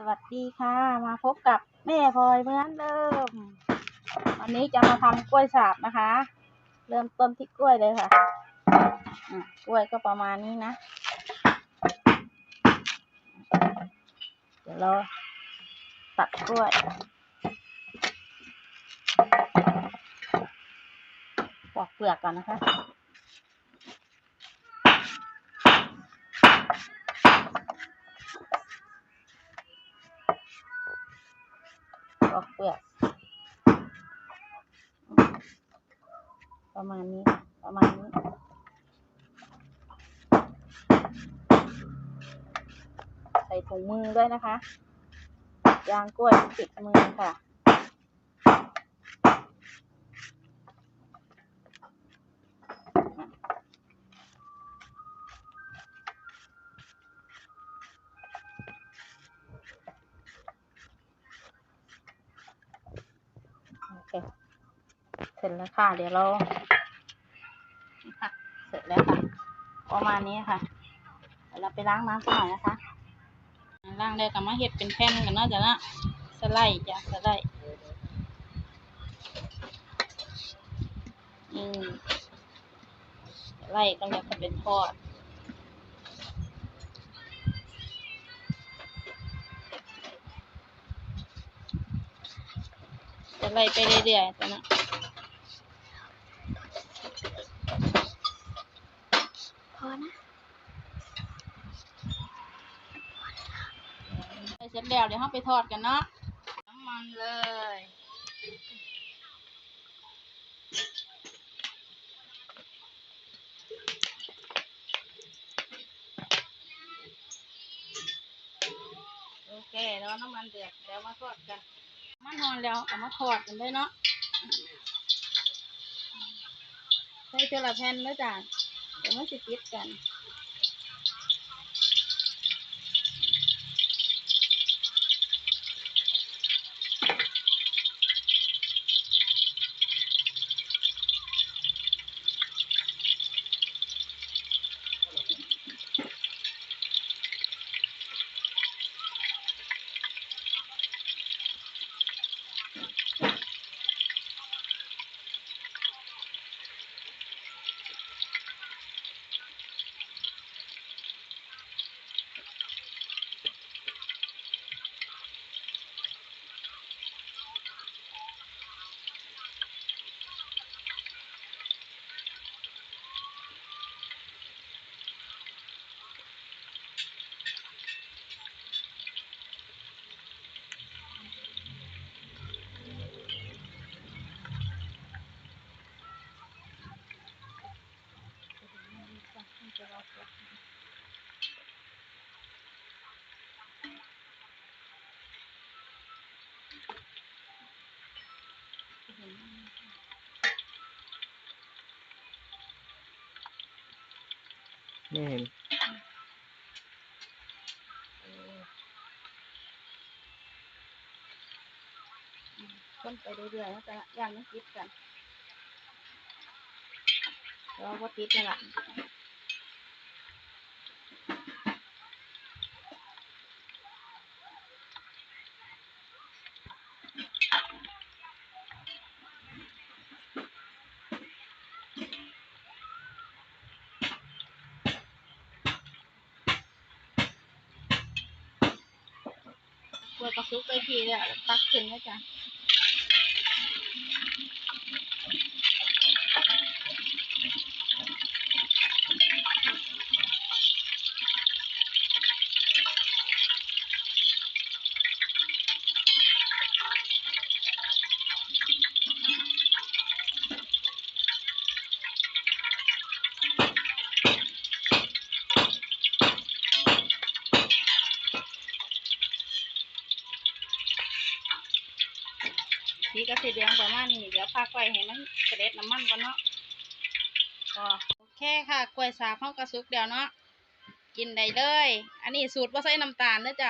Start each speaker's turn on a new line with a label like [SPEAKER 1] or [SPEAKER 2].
[SPEAKER 1] สวัสดีค่ะ มาพบกับแม่พลอยเหมือนเดิม วันนี้จะมาทำกล้วยสาบนะคะ เริ่มต้นที่กล้วยเลยค่ะอะกล้วยก็ประมาณนี้นะ เดี๋ยวเราตัดกล้วยปอกเปลือกก่อนนะคะ ประมาณนี้ประมาณนี้ ใส่ถุงมือด้วยนะคะ ยางกล้วยติดมือค่ะเสร็จแล้วค่ะ เดี๋ยวเรา ประมาณนี้ค่ะเดี๋ยวเราไปล้างน้ำสักหน่อยนะคะล้างแล้วก็มาเห็ดเป็นแผ่นกันเนาะจ้ะนะสไลด์จ้ะสไลด์อืมสไลด์ก็แล้วก็เป็นทอดสไลด์ไปเรื่อยๆจ้ะนะ
[SPEAKER 2] พอนะ
[SPEAKER 1] เส ร็จแล้วเดี๋ยวเราไปทอดกันเนาะน้ำมันเลยโอเคแล้วน้ำมันเดือดเดี๋ยวมาทอดกันมันหอนแล้วเอามาทอดกันเลยเนาะใส่เทละแผ่นแล้วจ้ะเดี๋ยวมันสิติดกัน
[SPEAKER 3] ไม่เห็น
[SPEAKER 1] คนไปเรื่อยๆแล้วจะย่างมันติดกันเราก็ติดนี่แหละ กล้วกระซุกไปทีเลยตักขึ้นนะจ๊ะ สีกระสีเหลืองประมาณนี้เดี๋ยวพักไว้ให้มันเสด็ดน้ำมันก่อนเนาะก็โอเคค่ะกล้วยสาบเข้ากระซุกเดี๋ยวเนาะกินได้เลย อันนี้สูตรว่าใส่น้ำตาลนะจ๊ะ